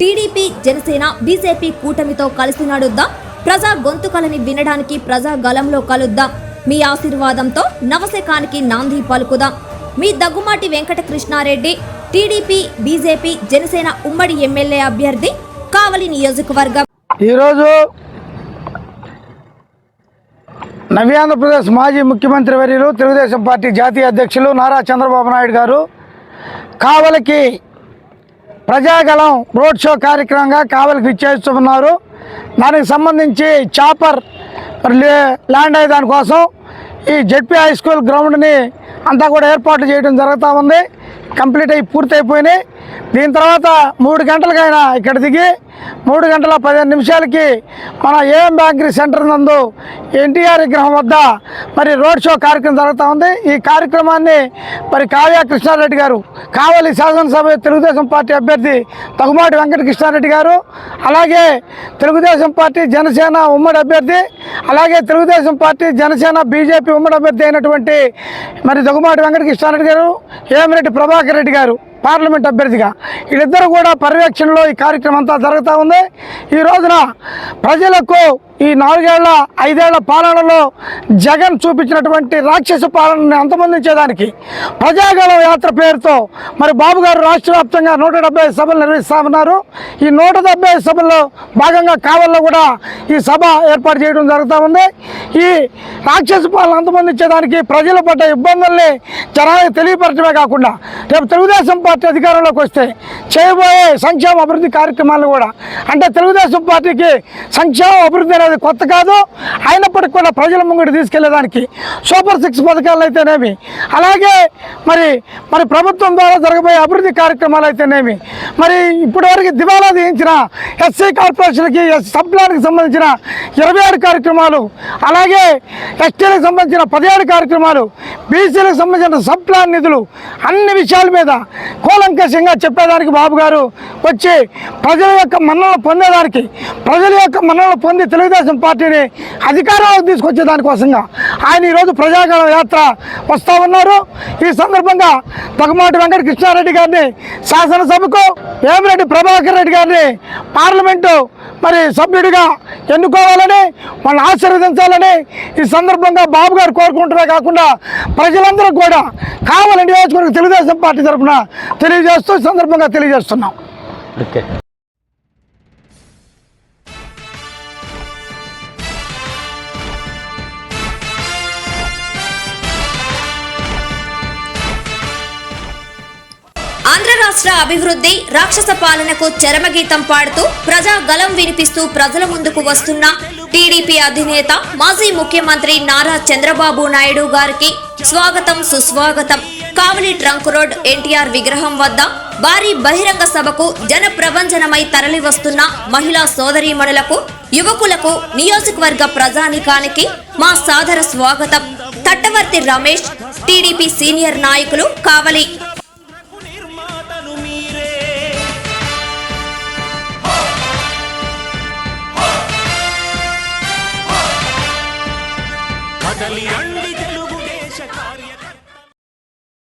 TDP Janasena BJP కూటమితో కలిసి నడుద్దాం. ప్రజా గొంతుకలని వినడానికి ప్రజా గలంలో కలుద్దాం. మీ ఆశీర్వాదంతో నవశకానికి నాంది పలుకుదాం. మీ దగ్గుమాటి వెంకటకృష్ణారెడ్డి టీడీపీ బీజేపీ జనసేన ఉమ్మడి ఎమ్మెల్యే అభ్యర్థి కావలి నియోజకవర్గం. ఈరోజు నవీ ఆంధ్రప్రదేశ్ మాజీ ముఖ్యమంత్రి వర్యులు తెలుగుదేశం పార్టీ జాతీయ అధ్యక్షులు నారా చంద్రబాబు నాయుడు గారు కావలికి ప్రజాగలం రోడ్ షో కార్యక్రమంగా కావలికి విచ్చేస్తున్నారు దానికి సంబంధించి చాపర్ లే- ల్యాండ్ అయ్యే దానికోసం ఈ జెడ్పీ హై స్కూల్ గ్రౌండ్ని అంతా కూడా ఏర్పాట్లు చేయడం జరుగుతూ ఉంది. కంప్లీట్ అయి పూర్తయిపోయినాయి. దీని తర్వాత మూడు గంటలకైనా ఇక్కడ దిగి మూడు గంటల పదిహేను నిమిషాలకి మన ఏఎం బ్యాంకరీ సెంటర్ నందు ఎన్టీఆర్ విగ్రహం వద్ద మరి రోడ్ షో కార్యక్రమం జరుగుతూ ఉంది. ఈ కార్యక్రమాన్ని మరి కావ్య కృష్ణారెడ్డి గారు కావలి శాసనసభ తెలుగుదేశం పార్టీ అభ్యర్థి తగుమాటి వెంకట కృష్ణారెడ్డి గారు అలాగే తెలుగుదేశం పార్టీ జనసేన ఉమ్మడి అభ్యర్థి అలాగే తెలుగుదేశం పార్టీ జనసేన బీజేపీ ఉమ్మడి అభ్యర్థి అయినటువంటి మరి దగ్గుమాటి వెంకట కృష్ణారెడ్డి గారు ఏమిరెడ్డి ప్రభాకర్ రెడ్డి గారు. పార్లమెంట్ అభ్యర్థిగా. వీళ్ళిద్దరు కూడా పర్యవేక్షణలో ఈ కార్యక్రమం అంతా జరుగుతూ ఉంది. ఈ రోజున ప్రజలకు ఈ నాలుగేళ్ళ ఐదేళ్ళ పాలనలో జగన్ చూపించినటువంటి రాక్షస పాలనని అంతమొందించేదానికి ప్రజాగళం యాత్ర పేరుతో మరి బాబు గారు రాష్ట్ర వ్యాప్తంగా నూట డెబ్బై సభలు నిర్వహిస్తా ఉన్నారు ఈ నూట డెబ్బై సభల్లో భాగంగా కావల్లో కూడా ఈ సభ ఏర్పాటు చేయడం జరుగుతూ ఉంది. ఈ రాక్షస పాలన అంతమందించేదానికి ప్రజలు పడ్డ ఇబ్బందుల్ని జనాలకు తెలియపరచడమే కాకుండా రేపు తెలుగుదేశం పార్టీ అధికారంలోకి వస్తే చేయబోయే సంక్షేమ అభివృద్ధి కార్యక్రమాలు కూడా అంటే తెలుగుదేశం పార్టీకి సంక్షేమ అభివృద్ధి అనేది కొత్త కాదు. అయినప్పటికీ కూడా ప్రజల ముంగడి తీసుకెళ్ళేదానికి సూపర్ సిక్స్ పథకాలు అయితేనేమి అలాగే మరి మరి ప్రభుత్వం ద్వారా జరగబోయే అభివృద్ధి కార్యక్రమాలు అయితేనేమి మరి ఇప్పటివరకు దివాలా తీయించిన ఎస్సీ కార్పొరేషన్కి సబ్ ప్లాన్కి సంబంధించిన ఇరవై ఆరు కార్యక్రమాలు అలాగే అలాగే ఎస్టీలకు సంబంధించిన పదిహేడు కార్యక్రమాలు బీసీలకు సంబంధించిన సబ్ ప్లాన్ నిధులు అన్ని విషయాల మీద కూలంకషంగా చెప్పేదానికి బాబు గారు వచ్చి ప్రజల యొక్క మన్నలు పొందేదానికి ప్రజల యొక్క మన్నలు పొంది తెలుగుదేశం పార్టీని అధికారంలోకి తీసుకొచ్చే దానికోసంగా ఆయన ఈరోజు ప్రజాగణ యాత్ర వస్తూ ఉన్నారు. ఈ సందర్భంగా తగమాటి వెంకట కృష్ణారెడ్డి గారిని శాసనసభకు వేమిరెడ్డి ప్రభాకర్ రెడ్డి గారిని పార్లమెంటు మరి సభ్యుడిగా ఎన్నుకోవాలని వాళ్ళని ఆశీర్వదించాలని ఈ సందర్భంగా బాబు గారు కోరుకుంటమే కాకుండా ప్రజలందరూ కూడా కావాలని నియోజకవర్గ తెలుగుదేశం పార్టీ తరఫున తెలియజేస్తూ ఈ సందర్భంగా తెలియజేస్తున్నాం. ఓకే. ఆంధ్ర రాష్ట్ర అభివృద్ధి రాక్షస పాలనకు చరమగీతం పాడుతూ ప్రజా గలం వినిపిస్తూ ప్రజల ముందుకు వస్తున్న టీడీపీ అధినేత మాజీ ముఖ్యమంత్రి నారా చంద్రబాబు నాయుడు గారికి స్వాగతం సుస్వాగతం. కావలి ట్రంక్ రోడ్ ఎన్టీఆర్ విగ్రహం వద్ద భారీ బహిరంగ సభకు జన ప్రభంజనమై తరలివస్తున్న మహిళా సోదరీమణులకు యువకులకు నియోజకవర్గ ప్రజానికానికి మా సాదర స్వాగతం. తట్టవర్తి రమేష్ టీడీపీ సీనియర్ నాయకులు కావలి. கல்யாணம்